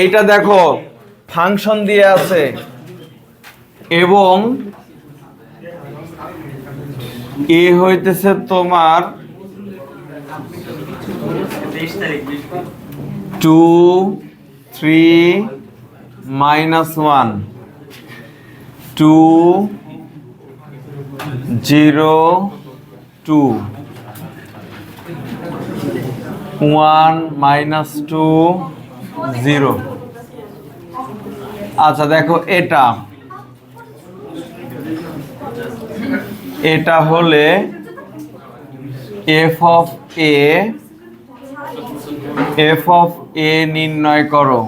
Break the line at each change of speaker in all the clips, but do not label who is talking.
এইটা দেখো ফাংশন দিয়ে আছে। এবং এ হইতেছে তোমার two three minus one two zero two one minus two zero আচ্ছা দেখো এটা। এটা হলে F of A F of A নির্ণয় করো।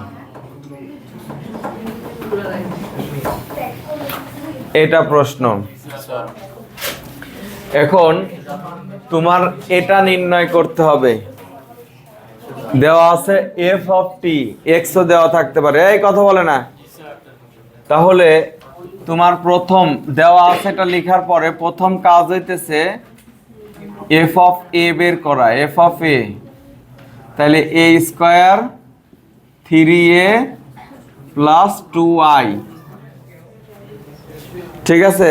এটা প্রশ্ন। এখন তোমার এটা নির্ণয় করতে হবে। দেওয়া আছে এফ অফ টি এক্সও দেওয়া থাকতে পারে। এই কথা বলে না। তাহলে তোমার প্রথম দেওয়া আছে এটা লেখার পরে প্রথম কাজ হইতেছে এফ অফ এ বের করা এফ অফ এ তাহলে A square three A plus two I ঠিক আছে?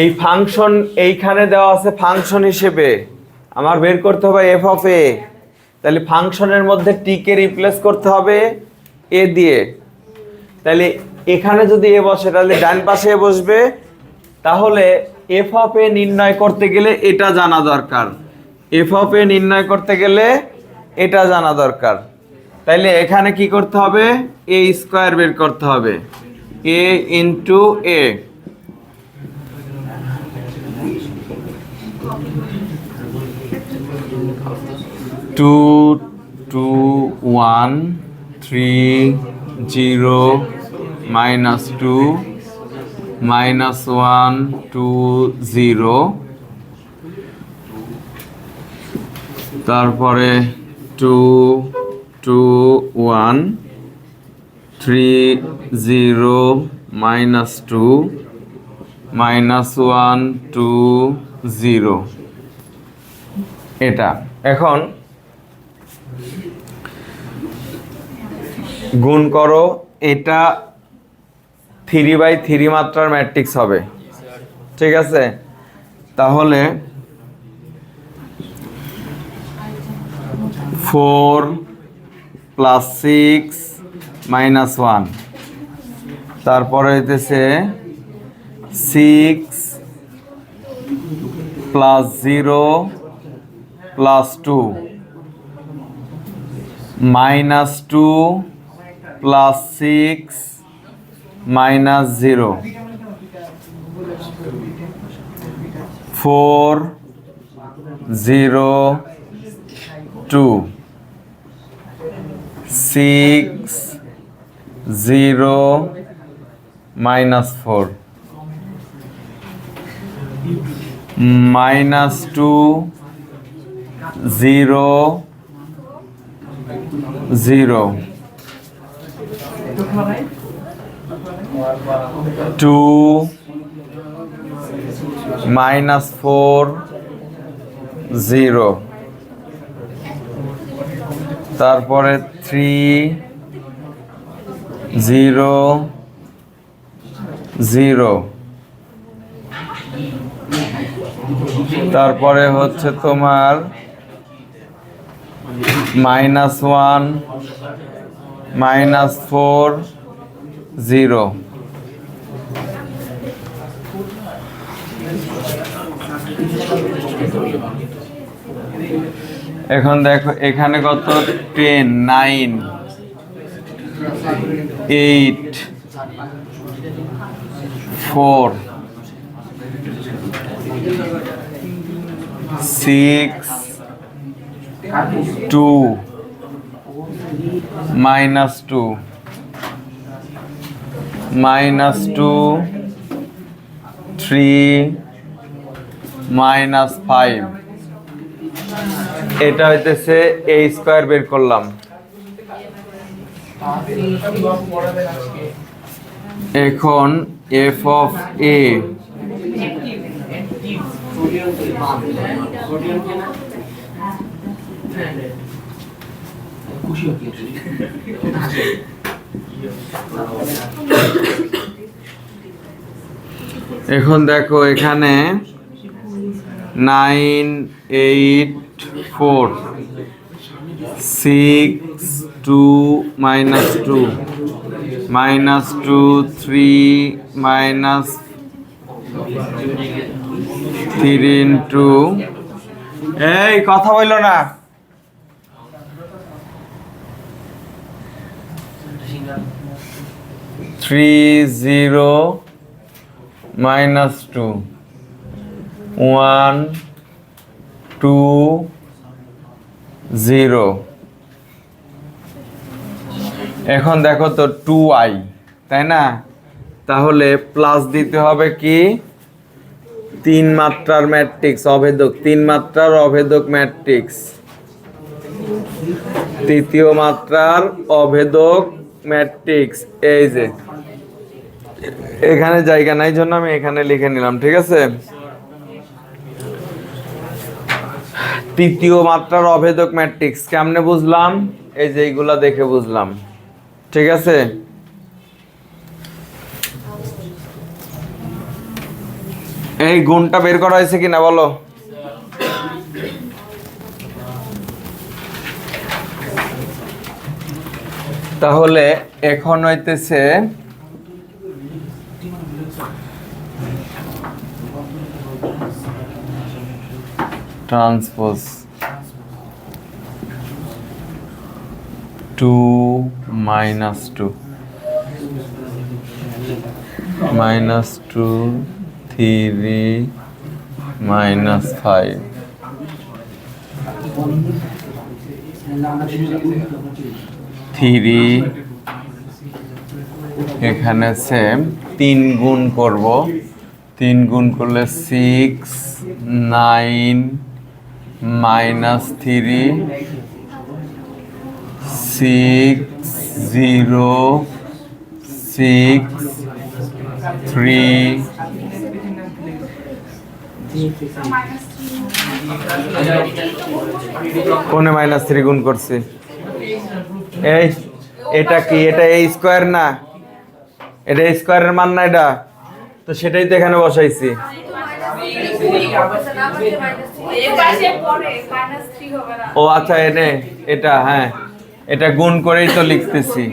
এই ফাংশন এইখানে দেওয়া আছে ফাংশন হিসেবে। আমার বের করতে হবে এফ অফ এ তাহলে ফাংশনের মধ্যে টিকে রিপ্লেস করতে হবে এ দিয়ে। তাহলে এখানে যদি এ বসে, তাহলে ডান পাশে বসবে। তাহলে এফ অফ এ নির্ণয় করতে গেলে এটা জানা দরকার। এফ অফ এ নির্ণয় করতে গেলে এটা জানা দরকার। তাইলে এখানে কি করতে হবে? এ স্কোয়ার বের করতে হবে। A into A two two one three zero minus two minus one two zero তারপরে two two one three zero minus two minus one two zero এটা এখন গুণ করো, এটা থ্রি বাই থ্রি মাত্রার ম্যাট্রিক্স হবে। ঠিক আছে? তাহলে four plus six minus one তারপরে হইতেছে six plus zero plus two minus two plus six minus zero four zero two six zero minus four. Minus two zero zero. Two minus four zero. তারপরে three zero zero তারপরে হচ্ছে তোমার minus one minus four zero এখন দেখো, এখানে কত? Ten nine eight four six two minus two minus two three minus five এটা হইতেছে এ স্কোয়ার বের করলাম। এখন এফ অফ এ এখন দেখো এখানে nine eight four, six, two, minus two minus two, three, minus three into. এই, কথা বলল না। Three zero, minus two, one two zero. এখন দেখো তো টু আই, তাই না? তাহলে প্লাস দিতে হবে কি? তিন মাত্রার ম্যাট্রিক্স, অভেদক। তিন মাত্রার অভেদক ম্যাট্রিক্স। তৃতীয় মাত্রার অভেদক ম্যাট্রিক্স। এই যে, এখানে জায়গা নাই, জন্য আমি এখানে লিখে নিলাম, ঠিক আছে? তৃতীয় মাত্রার অভেদক ম্যাট্রিক্স। কেমনে বুঝলাম? এই যে এইগুলা দেখে বুঝলাম। ঠিক আছে? এই গুণটা বের করা হয়েছে কিনা বলো? তাহলে এখন হইতেছে transpose two minus two minus two three minus five three এখানে সেম তিন গুণ করব। তিন গুণ করলে six nine minus three six zero six three. কোনে মাইনাস থ্রি গুণ করছি? এই, এটা কি? এটা এই স্কোয়ার না? এটা স্কোয়ারের মান না এটা? তো সেটাই তো এখানে বসাইছি। ও আচ্ছা এনে, এটা হ্যাঁ এটা গুণ করেই তো লিখতেছি।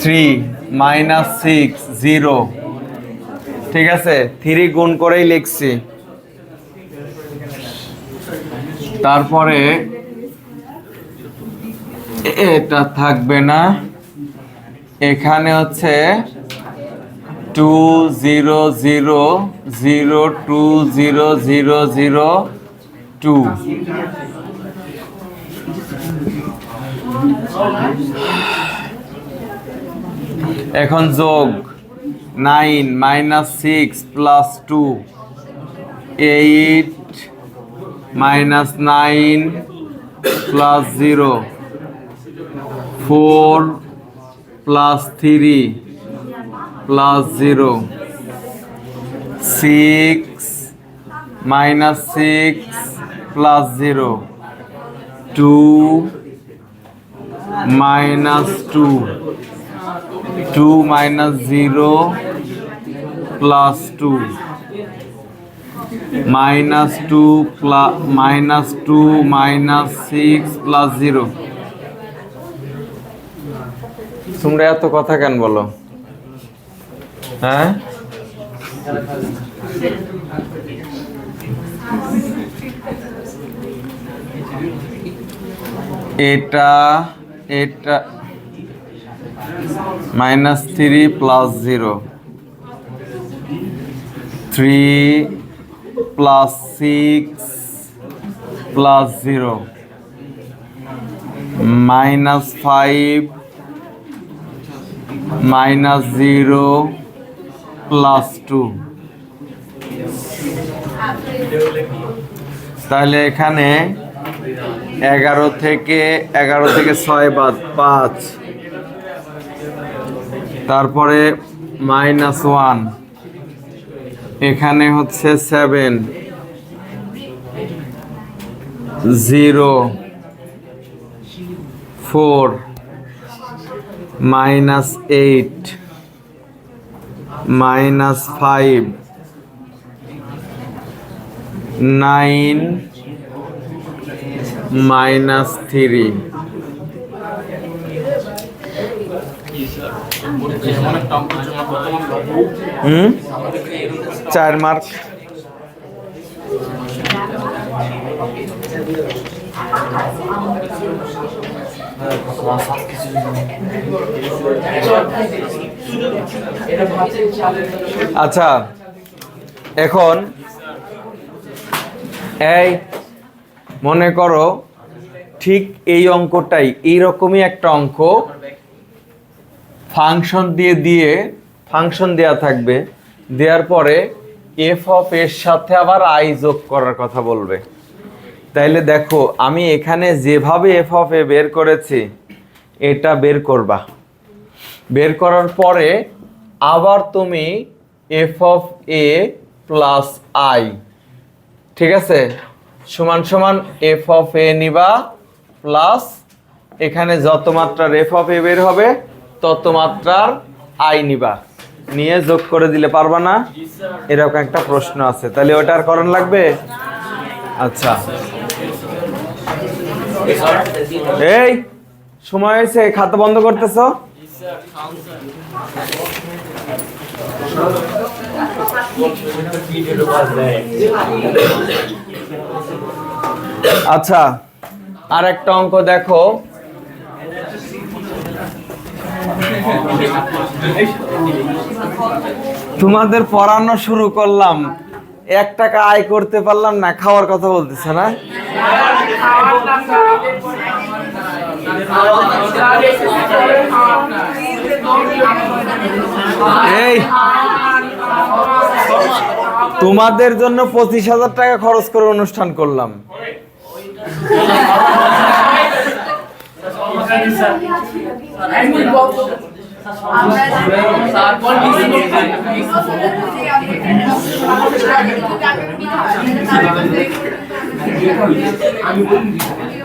থ্রি মাইনাস সিক্স জিরো ঠিক আছে? থ্রি গুণ করেই লিখছি। তারপরে, এটা থাকবে না। এখানে হচ্ছে two zero zero zero two zero zero zero two এখন যোগ nine minus six plus two eight minus nine plus zero four plus three plus zero six minus six plus zero two minus two two minus zero plus two minus two plus minus two minus six plus zero তোমরা এত কথা কেন বলো? হ্যাঁ? এটা এটা minus three plus zero three plus six plus zero minus five minus zero plus two তাহলে এখানে এগারো থেকে এগারো থেকে ছয় বাদ পাঁচ। তারপরে মাইনাস ওয়ান এখানে হচ্ছে seven zero four minus eight minus five. Nine minus three. চার মার্ক। আচ্ছা এখন এই মনে করো ঠিক এই অঙ্কটাই, এইরকমই একটা অঙ্ক ফাংশন দিয়ে দিয়ে ফাংশন দেয়া থাকবে দেওয়ার পরে এফ অফ এর সাথে আবার আই যোগ করার কথা বলবে। তাইলে দেখো, আমি এখানে যেভাবে এফ অফ এ বের করেছি, এটা বের করবা। বের করার পরে আবার তুমি F of A plus I ঠিক আছে? সমান সমান এফ অফ এ নিবা প্লাস এখানে যত মাত্রার এফ অফ এ বের হবে, তত মাত্রার আই নিবা। নিয়ে যোগ করে দিলে পারবা না? এরকম একটা প্রশ্ন আছে। তাহলে ওটার করণ লাগবে? আচ্ছা। এই, সময় হয়েছে, খাতা বন্ধ করতেছো? আচ্ছা আর একটা অঙ্ক দেখো। তোমাদের পড়ানো শুরু করলাম। এক টাকা আয় করতে পারলাম না, খাওয়ার কথা বলতেছে না? এই তোমাদের জন্য পঁচিশ হাজার টাকা খরচ করে অনুষ্ঠান করলাম।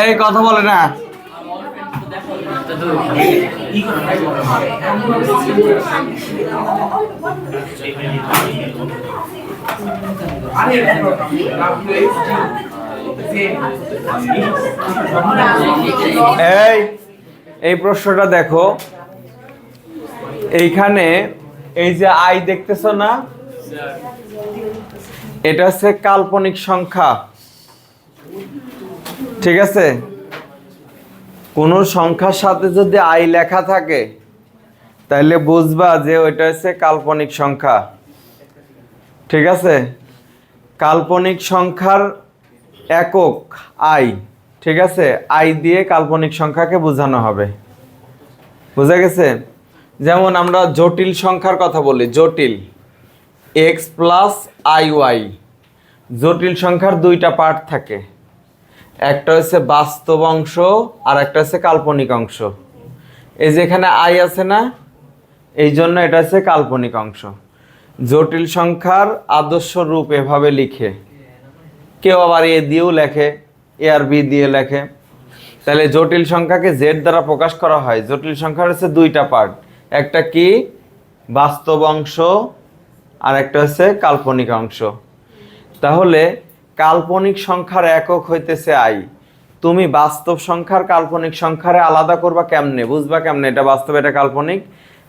এই কথা বলে না। এই এই প্রশ্নটা দেখো। এইখানে এই যে আই দেখতেছো না? এটা হচ্ছে কাল্পনিক সংখ্যা। ঠিক আছে? কোন সংখ্যার সাথে যদি আই লেখা থাকে তাহলে বুঝবা যে ওইটা হচ্ছে কাল্পনিক সংখ্যা। ঠিক আছে? কাল্পনিক সংখ্যার একক আই। ঠিক আছে? আই দিয়ে কাল্পনিক সংখ্যাকে বোঝানো হবে। বুঝা গেছে? যেমন আমরা জটিল সংখ্যার কথা বলি, জটিল এক্স প্লাস আই ওয়াই জটিল সংখ্যার দুইটা পার্ট থাকে। একটা হচ্ছে বাস্তব অংশ, আর একটা হচ্ছে কাল্পনিক অংশ। এই যে এখানে আই আছে না, এই জন্য এটা হচ্ছে কাল্পনিক অংশ। জটিল সংখ্যার আদর্শ রূপ এভাবে লিখে, কেউ আবার এ দিয়েও লেখে, এ আর বি দিয়ে লেখে। তাহলে জটিল সংখ্যাকে জেড দ্বারা প্রকাশ করা হয়। জটিল সংখ্যার হচ্ছে দুইটা পার্ট একটা কি? বাস্তব অংশ, আর একটা হচ্ছে কাল্পনিক অংশ। তাহলে কাল্পনিক সংখ্যার একক হইতেছে আই। তুমি বাস্তব সংখ্যার কাল্পনিক সংখ্যারে আলাদা করবা কেমনে? বুঝবা কেমনে? এটা বাস্তব, এটা কাল্পনিক।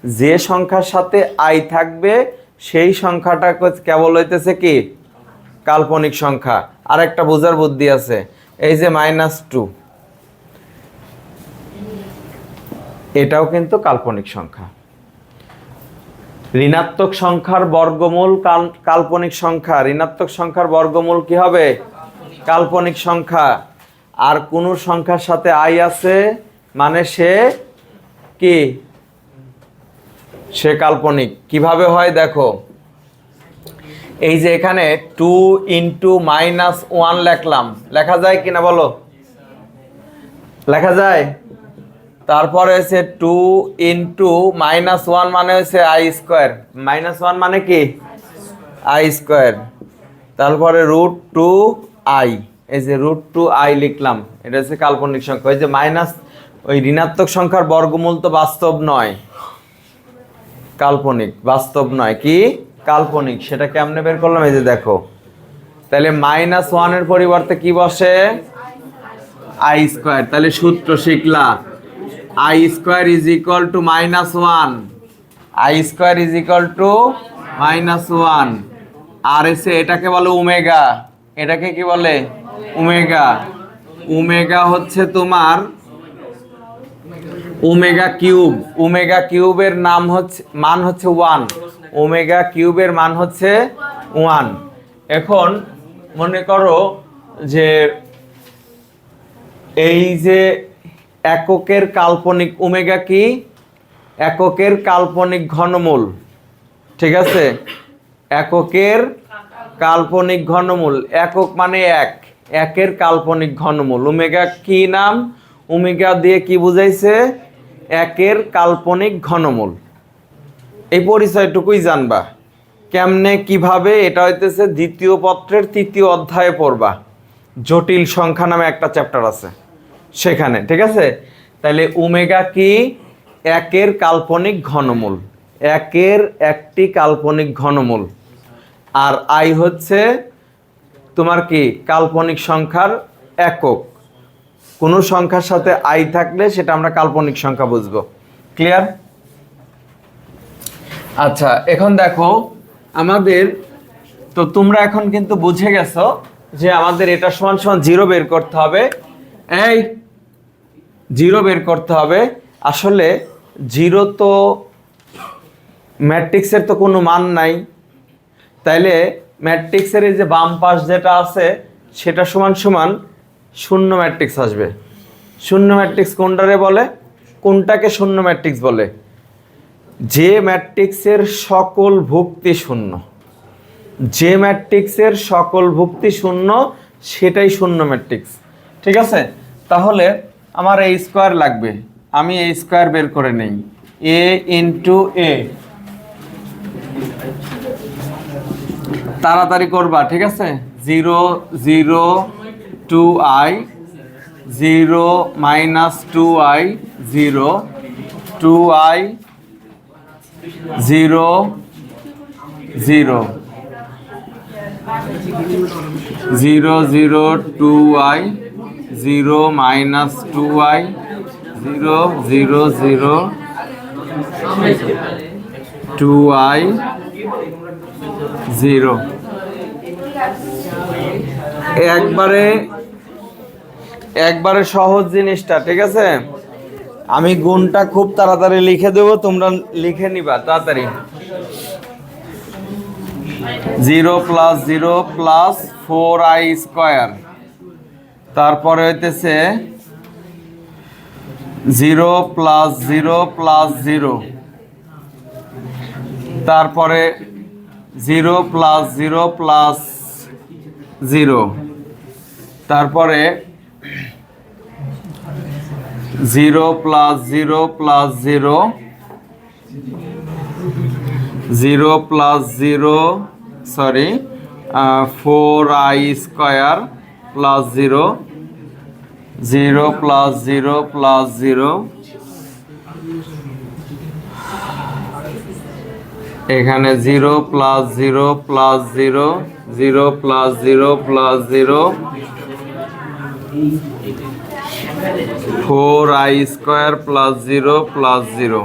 যে সংখ্যার সাথে আই থাকবে, সেই সংখ্যাটা কেবল হইতেছে কি? কাল্পনিক সংখ্যা। আর একটা বোঝার বুদ্ধি আছে। এই যে মাইনাস টু। এটাও কিন্তু কাল্পনিক সংখ্যা। ঋণাত্মক সংখ্যার বর্গমূল কাল- কাল্পনিক সংখ্যা। ঋণাত্মক সংখ্যার বর্গমূল কি হবে? কাল্পনিক সংখ্যা। আর কোন সংখ্যার সাথে আই আছে? মানে সে কি? সে কাল্পনিক। কীভাবে হয় দেখো? এই যে এখানে টু ইন্টু মাইনাস ওয়ান লেখলাম। লেখা যায় কিনা বলো? লেখা যায়? তারপরে হচ্ছে টু ইন্টু মাইনাস ওয়ান মানে হচ্ছে আই স্কোয়ার মাইনাস ওয়ান মানে কি? আই স্কোয়ার তারপরে রুট টু আই এই যে রুট টু আই লিখলাম। এটা হচ্ছে কাল্পনিক সংখ্যা। ওই যে মাইনাস ওই ঋণাত্মক সংখ্যার বর্গমূল তো বাস্তব নয়। কাল্পনিক। বাস্তব নয়। কি? কাল্পনিক। সেটা কেমনে বের করলাম? এই যে দেখো। তাহলে মাইনাস ওয়ানের পরিবর্তে কি বসে? আই স্কোয়ার তাহলে সূত্র শিখলা। I square is equal to minus one I square is equal to minus one আর এসে এটাকে বলে ওমেগা। এটাকে কি বলে? ওমেগা। ওমেগা হচ্ছে তোমার ওমেগা কিউব। ওমেগা কিউবের নাম হচ্ছে, মান হচ্ছে ওয়ান। ওমেগা কিউবের মান হচ্ছে ওয়ান। এখন মনে করো যে এই যে এককের কাল্পনিক ওমেগা কি? এককের কাল্পনিক ঘনমূল। ঠিক আছে? এককের কাল্পনিক ঘনমূল। একক মানে এক। একের কাল্পনিক ঘনমূল। ওমেগা কি নাম? ওমেগা দিয়ে কি বুঝাইছে? একের কাল্পনিক ঘনমূল। এই পরিচয়টুকুই জানবা। কেমনে, কীভাবে, এটা হইতেছে দ্বিতীয় পত্রের তৃতীয় অধ্যায়ে পড়বা। জটিল সংখ্যা নামে একটা চ্যাপ্টার আছে। সেখানে, ঠিক আছে? তাহলে ওমেগা কি? একের কাল্পনিক ঘনমূল। একের একটি কাল্পনিক ঘনমূল। আর আই হচ্ছে তোমার কি? কাল্পনিক সংখ্যার একক। কোনো সংখ্যার সাথে আই থাকলে সেটা আমরা কাল্পনিক সংখ্যা বুঝব। ক্লিয়ার আচ্ছা এখন দেখো, আমাদের, তো তোমরা এখন কিন্তু বুঝে গেছো যে আমাদের এটা সমান সমান জিরো বের করতে হবে। এই জিরো বের করতে হবে। আসলে জিরো তো ম্যাট্রিক্সের তো কোনো মান নাই। তাইলে ম্যাট্রিক্সের এই যে বাম পাশ যেটা আছে, সেটা সমান সমান শূন্য ম্যাট্রিক্স আসবে। শূন্য ম্যাট্রিক্স কোনটারে বলে? কোনটাকে শূন্য ম্যাট্রিক্স বলে? যে ম্যাট্রিক্সের সকল ভুক্তি শূন্য। যে ম্যাট্রিক্সের সকল ভুক্তি শূন্য, সেটাই শূন্য ম্যাট্রিক্স। ঠিক আছে? তাহলে আমার এই স্কোয়ার লাগবে। আমি এই স্কোয়ার বের করে নেই। এ ইন্টু এ তাড়াতাড়ি করবা, ঠিক আছে? Zero zero two I zero minus two I zero two I zero zero. Zero zero two I zero minus two I zero zero zero, two I zero. একবারে একবারে সহজ জিনিসটা, ঠিক আছে? আমি গুণটা খুব তাড়াতাড়ি লিখে দেবো, তোমরা লিখে নিবা, তাড়াতাড়ি। Zero plus zero plus four I square. তারপরে হইতেছে zero plus zero plus zero. তারপরে zero plus zero plus zero. তারপরে zero plus zero plus zero. Zero plus zero, sorry four I square plus zero zero plus zero plus zero এখানে zero plus zero plus zero zero plus zero plus zero four I square plus zero plus zero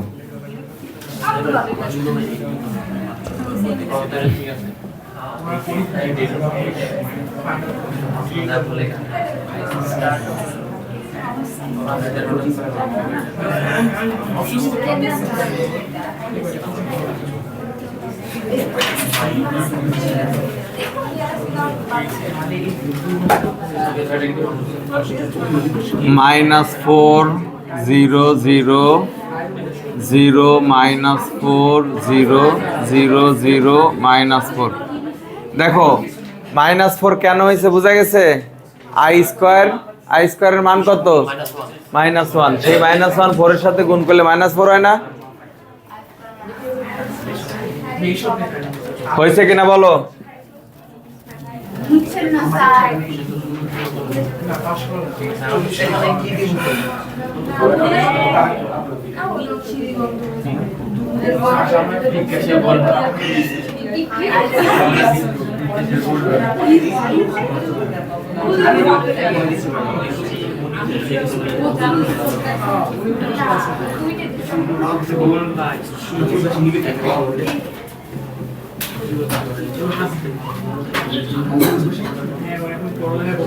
minus four zero zero zero minus four zero zero zero minus four দেখো minus four কেন হয়েছে বোঝা গেছে? I square I স্কোয়ারের মান কত? Minus one সেই minus one ফোরের সাথে গুণ করলে মাইনাস ফোর হয় না? হয়েছে কিনা বলো? পড়ালেখা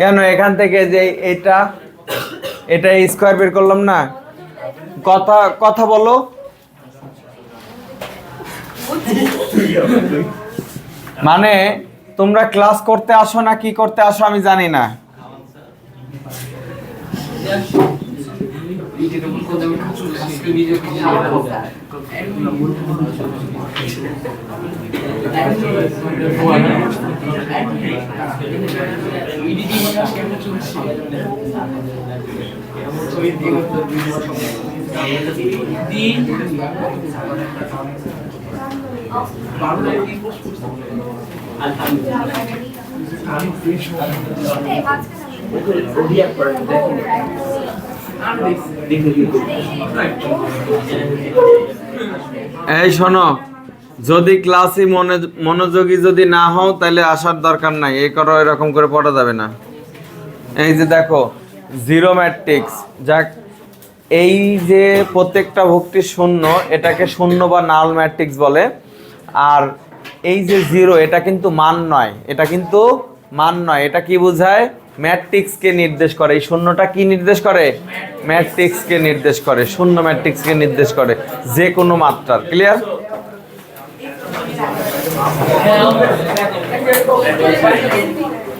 কেন এখান থেকে যে এটা এটা স্কোয়ার বের করলাম না? কথা কথা বলো। মানে তোমরা ক্লাস করতে আসো না কি করতে আসো আমি জানি না। Entendeu? Quando eu me consulto, eu escrevi o que já era. Alhamdulillah. আমি ফ্রেশ হয়ে গেছি ওকে ওডিয়া পড়ে দেখুন এই শোনো, যদি ক্লাসে মনে, মনোযোগী যদি না হও, তাহলে আসার দরকার নাই। এই করো, এরকম করে পড়া যাবে না। এই যে দেখো, জিরো ম্যাট্রিক্স। যাক, এই যে প্রত্যেকটা ভক্তি শূন্য, এটাকে শূন্য বা নাল ম্যাট্রিক্স বলে। আর এই যে জিরো, এটা কিন্তু মান নয়। এটা কিন্তু মান নয়। এটা কি বোঝায়? ম্যাট্রিক্সকে নির্দেশ করে। এই শূন্যটা কি নির্দেশ করে? ম্যাট্রিক্সকে নির্দেশ করে। শূন্য ম্যাট্রিক্সকে নির্দেশ করে যে কোনো মাত্রার। ক্লিয়ার.